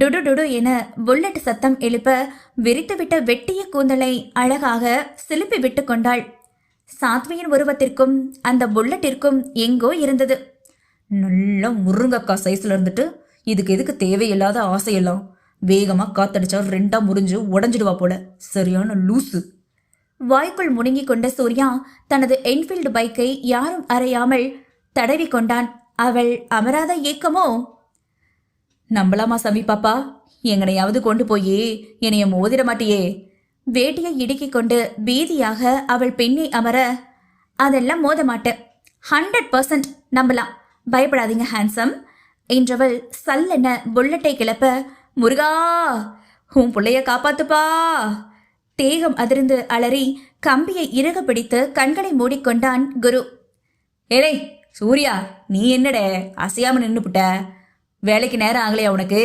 டுடு டுடு என புல்லட் சத்தம் எழுப்ப விரித்துவிட்ட வெட்டிய கூந்தலை அழகாக சிலுப்பி விட்டு கொண்டாள். சாத்வியின் உருவத்திற்கும் அந்த புல்லட்டிற்கும் எங்கோ இருந்தது. நல்ல முருங்கக்காய் சைஸ்ல இருந்துட்டு இதுக்கு எதுக்கு தேவையில்லாத ஆசையெல்லாம். வேகமா காத்தடிச்சா ரெண்டா முறிஞ்சு உடஞ்சிடுவா போல. சரியான லூசு. வாய்க்குள் முடுங்கிக் கொண்ட சூர்யா தனது என்ஃபீல்டு பைக்கை யாரும் அறையாமல் தடவி கொண்டான். அவள் அமராத ஏக்கமோ நம்பலாமா சமி பாப்பா? எங்கனையாவது கொண்டு போய் என்னைய மோதிட மாட்டியே. வேட்டியை இடுக்கிக் கொண்டு பீதியாக அவள் பெண்ணை அமர அதெல்லாம் மோத மாட்டேன். ஹண்ட்ரட் பர்சன்ட் நம்பலாம். பயப்படாதீங்க ஹேண்ட்ஸம் என்றவள் சல்லென புல்லட்டை கிளப்ப முருகா உன் பிள்ளைய காப்பாத்துப்பா. தேகம் அதிர்ந்து அலறி கம்பியை இறுக பிடித்து கண்களை மூடிக்கொண்டான் குரு. ஏலே சூர்யா நீ என்னடே? அசையாம நின்னுப்புட்ட வேலைக்கு நேரம் ஆகலையா உனக்கு?